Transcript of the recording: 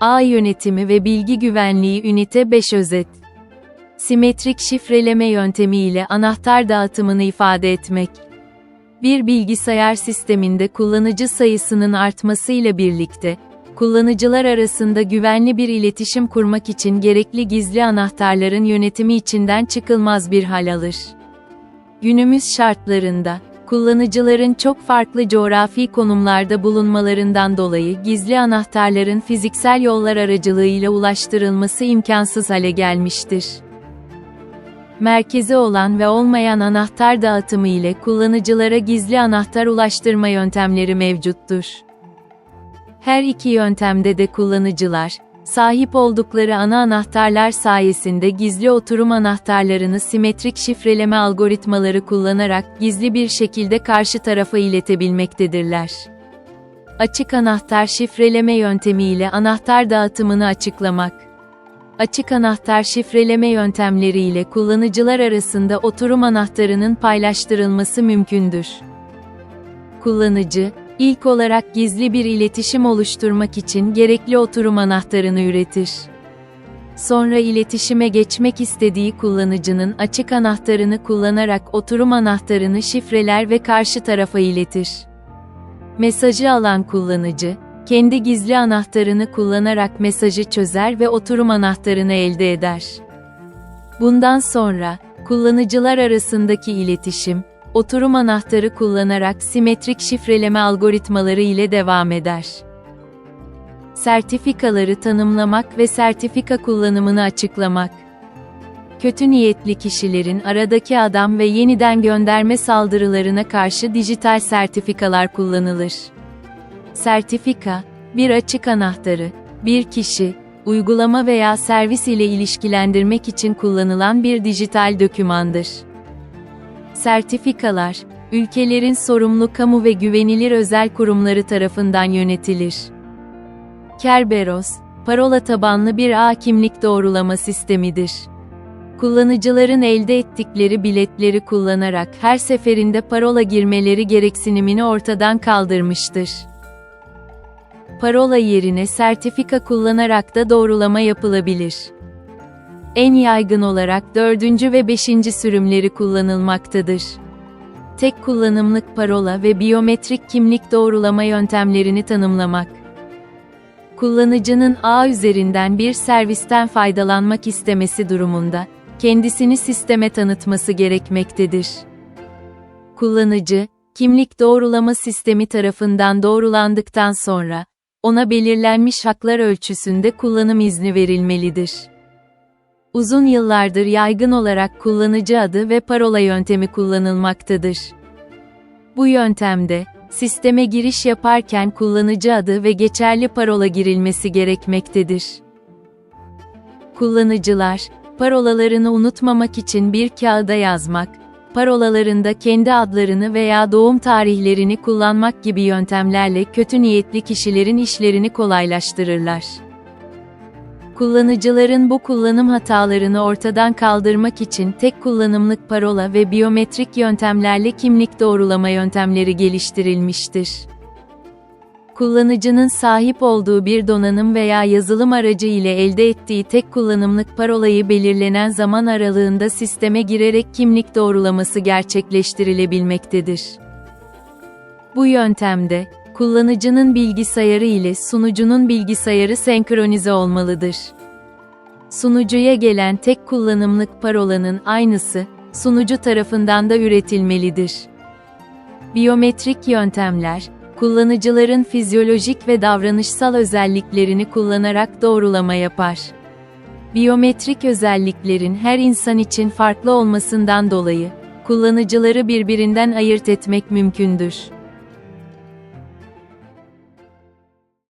Ağ yönetimi ve bilgi güvenliği ünite 5 özet. Simetrik şifreleme yöntemi ile anahtar dağıtımını ifade etmek. Bir bilgisayar sisteminde kullanıcı sayısının artmasıyla birlikte, kullanıcılar arasında güvenli bir iletişim kurmak için gerekli gizli anahtarların yönetimi içinden çıkılmaz bir hal alır. Günümüz şartlarında, kullanıcıların çok farklı coğrafi konumlarda bulunmalarından dolayı gizli anahtarların fiziksel yollar aracılığıyla ulaştırılması imkansız hale gelmiştir. Merkezi olan ve olmayan anahtar dağıtımı ile kullanıcılara gizli anahtar ulaştırma yöntemleri mevcuttur. Her iki yöntemde de kullanıcılar, sahip oldukları ana anahtarlar sayesinde gizli oturum anahtarlarını simetrik şifreleme algoritmaları kullanarak gizli bir şekilde karşı tarafa iletebilmektedirler. Açık anahtar şifreleme yöntemiyle anahtar dağıtımını açıklamak. Açık anahtar şifreleme yöntemleriyle kullanıcılar arasında oturum anahtarının paylaştırılması mümkündür. Kullanıcı, ilk olarak gizli bir iletişim oluşturmak için gerekli oturum anahtarını üretir. Sonra iletişime geçmek istediği kullanıcının açık anahtarını kullanarak oturum anahtarını şifreler ve karşı tarafa iletir. Mesajı alan kullanıcı, kendi gizli anahtarını kullanarak mesajı çözer ve oturum anahtarını elde eder. Bundan sonra, kullanıcılar arasındaki iletişim, oturum anahtarı kullanarak simetrik şifreleme algoritmaları ile devam eder. Sertifikaları tanımlamak ve sertifika kullanımını açıklamak. Kötü niyetli kişilerin aradaki adam ve yeniden gönderme saldırılarına karşı dijital sertifikalar kullanılır. Sertifika, bir açık anahtarı, bir kişi, uygulama veya servis ile ilişkilendirmek için kullanılan bir dijital dokümandır. Sertifikalar, ülkelerin sorumlu kamu ve güvenilir özel kurumları tarafından yönetilir. Kerberos, parola tabanlı bir ağ kimlik doğrulama sistemidir. Kullanıcıların elde ettikleri biletleri kullanarak her seferinde parola girmeleri gereksinimini ortadan kaldırmıştır. Parola yerine sertifika kullanarak da doğrulama yapılabilir. En yaygın olarak dördüncü ve beşinci sürümleri kullanılmaktadır. Tek kullanımlık parola ve biyometrik kimlik doğrulama yöntemlerini tanımlamak. Kullanıcının ağ üzerinden bir servisten faydalanmak istemesi durumunda, kendisini sisteme tanıtması gerekmektedir. Kullanıcı, kimlik doğrulama sistemi tarafından doğrulandıktan sonra, ona belirlenmiş haklar ölçüsünde kullanım izni verilmelidir. Uzun yıllardır yaygın olarak kullanıcı adı ve parola yöntemi kullanılmaktadır. Bu yöntemde, sisteme giriş yaparken kullanıcı adı ve geçerli parola girilmesi gerekmektedir. Kullanıcılar, parolalarını unutmamak için bir kağıda yazmak, parolalarında kendi adlarını veya doğum tarihlerini kullanmak gibi yöntemlerle kötü niyetli kişilerin işlerini kolaylaştırırlar. Kullanıcıların bu kullanım hatalarını ortadan kaldırmak için tek kullanımlık parola ve biyometrik yöntemlerle kimlik doğrulama yöntemleri geliştirilmiştir. Kullanıcının sahip olduğu bir donanım veya yazılım aracı ile elde ettiği tek kullanımlık parolayı belirlenen zaman aralığında sisteme girerek kimlik doğrulaması gerçekleştirilebilmektedir. Bu yöntemde, kullanıcının bilgisayarı ile sunucunun bilgisayarı senkronize olmalıdır. Sunucuya gelen tek kullanımlık parolanın aynısı, sunucu tarafından da üretilmelidir. Biyometrik yöntemler, kullanıcıların fizyolojik ve davranışsal özelliklerini kullanarak doğrulama yapar. Biyometrik özelliklerin her insan için farklı olmasından dolayı, kullanıcıları birbirinden ayırt etmek mümkündür.